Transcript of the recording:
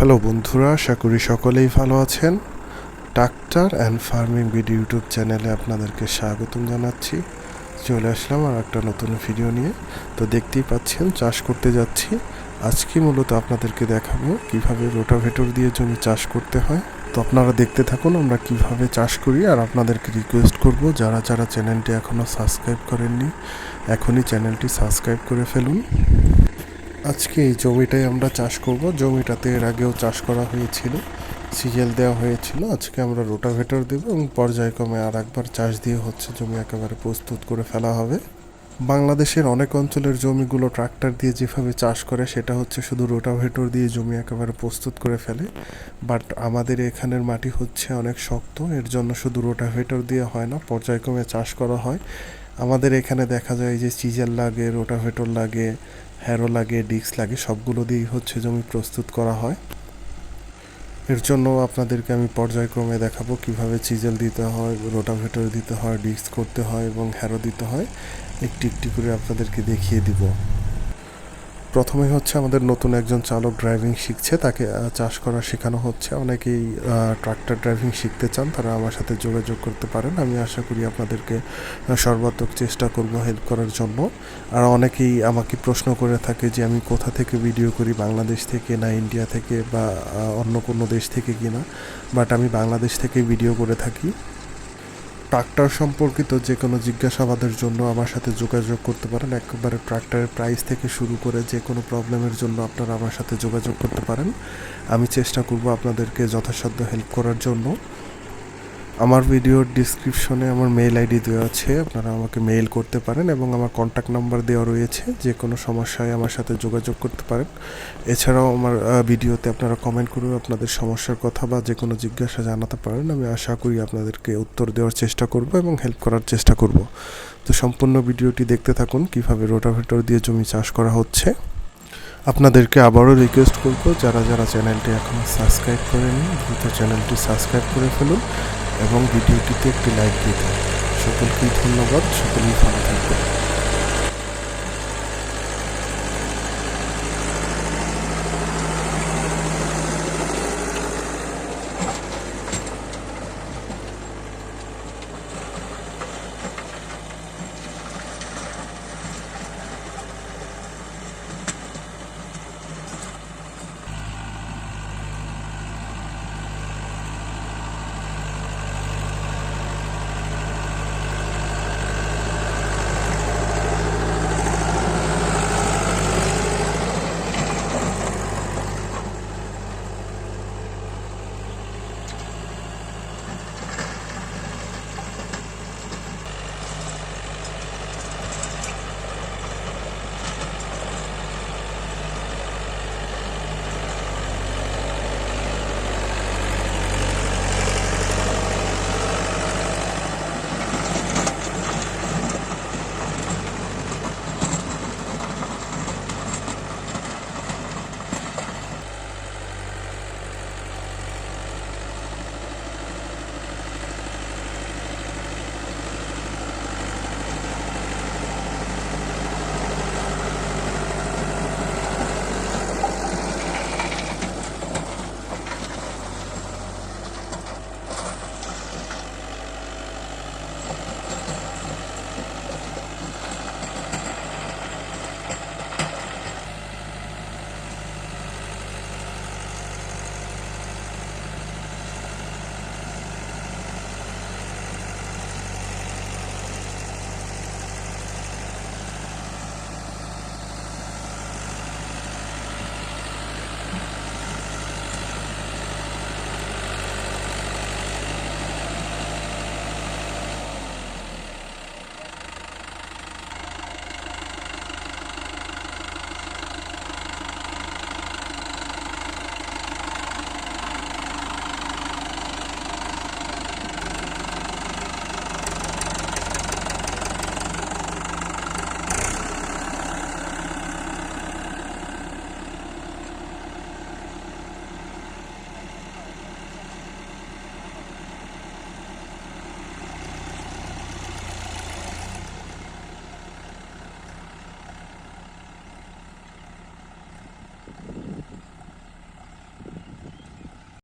Hello বন্ধুরা, আশা করি সকলেই ভালো আছেন। Doctor and farming video YouTube চ্যানেলে আপনাদেরকে স্বাগতম জানাচ্ছি। চলে আসলাম আর একটা নতুন ভিডিও নিয়ে। তো দেখতেই পাচ্ছেন, চাষ করতে যাচ্ছি। আজকে মূলত আপনাদেরকে দেখাবো কীভাবে রোটাভেটর দিয়ে জমি চাষ করতে হয়। তো আপনারা দেখতে থাকুন আমরা কীভাবে চাষ করি আর আপনাদেরকে রিকোয়েস্ট করব, যারা যারা চ্যানেলটি এখনও সাবস্ক্রাইব করেননি, এখনই চ্যানেলটি সাবস্ক্রাইব করে ফেলুন। আজকে এই জমিটাই আমরা চাষ করব। জমিটাতে এর আগেও চাষ করা হয়েছিল সিজেল দেওয়া হয়েছিল। আজকে আমরা রোটাভেটর দেব এবং পর্যায়ক্রমে আর একবার চাষ দিয়ে হচ্ছে জমি একেবারে প্রস্তুত করে ফেলা হবে। বাংলাদেশের অনেক অঞ্চলের জমিগুলো ট্রাক্টর দিয়ে যেভাবে চাষ করে, সেটা হচ্ছে শুধু রোটাভেটর দিয়ে জমি একেবারে প্রস্তুত করে ফেলে। বাট আমাদের এখানের মাটি হচ্ছে অনেক শক্ত, এর জন্য শুধু রোটাভেটর দিয়ে হয় না, পর্যায়ক্রমে চাষ করা হয়। আমাদের এখানে দেখা যায় যে চিজেল লাগে, রোটাভেটর লাগে হ্যারো লাগে, ডিস্ক লাগে, সবগুলো দিয়েই হচ্ছে জমি প্রস্তুত করা হয়। এর জন্য আপনাদেরকে আমি পর্যায়ক্রমে দেখাবো কীভাবে চিজেল দিতে হয়, রোটাভেটর দিতে হয়, ডিস্ক করতে হয় এবং হ্যারো দিতে হয়। একটি একটি করে আপনাদেরকে দেখিয়ে দিব। প্রথমে হচ্ছে আমাদের নতুন একজন চালক ড্রাইভিং শিখছে, তাকে চাষ করা শেখানো হচ্ছে। অনেকেই ট্রাক্টর ড্রাইভিং শিখতে চান, তারা আমার সাথে যোগাযোগ করতে পারেন। আমি আশা করি আপনাদেরকে সর্বাত্মক চেষ্টা করব হেল্প করার জন্য। আর অনেকেই আমাকে প্রশ্ন করে থাকে যে, আমি কোথা থেকে ভিডিও করি, বাংলাদেশ থেকে না ইন্ডিয়া থেকে বা অন্য কোনো দেশ থেকে কিনা? বাট আমি বাংলাদেশ থেকে ভিডিও করে থাকি। ট্রাক্টর সম্পর্কিত যে কোনো জিজ্ঞাসাবাদের জন্য আমার সাথে যোগাযোগ করতে পারেন। একবারে ট্রাক্টরের প্রাইস থেকে শুরু করে যে কোনো প্রবলেমের জন্য আপনারা আমার সাথে যোগাযোগ করতে পারেন। আমি চেষ্টা করব আপনাদেরকে যথাসাধ্য হেল্প করার জন্য। আমার ভিডিওর ডিসক্রিপশনে আমার মেল আইডি দেওয়া আছে, আপনারা আমাকে মেইল করতে পারেন এবং আমার কন্ট্যাক্ট নাম্বার দেওয়া রয়েছে, যে কোনো সমস্যায় আমার সাথে যোগাযোগ করতে পারেন। এছাড়াও আমার ভিডিওতে আপনারা কমেন্ট করে আপনাদের সমস্যার কথা বা যে কোনো জিজ্ঞাসা জানাতে পারেন, আমি আশা করি আপনাদেরকে উত্তর দেওয়ার চেষ্টা করব এবং হেল্প করার চেষ্টা করব। তো সম্পূর্ণ ভিডিওটি দেখতে থাকুন, কীভাবে রোটাভেটর দিয়ে জমি চাষ করা হচ্ছে। আপনাদেরকে আবারও রিকোয়েস্ট করব, যারা যারা চ্যানেলটি এখনও সাবস্ক্রাইব করেনি দ্রুত চ্যানেলটি সাবস্ক্রাইব করে ফেলুন। এবং ভিডিওটিতে একটি লাইক দিন। সকলকেই ধন্যবাদ সকলেই ভালো থাকবেন।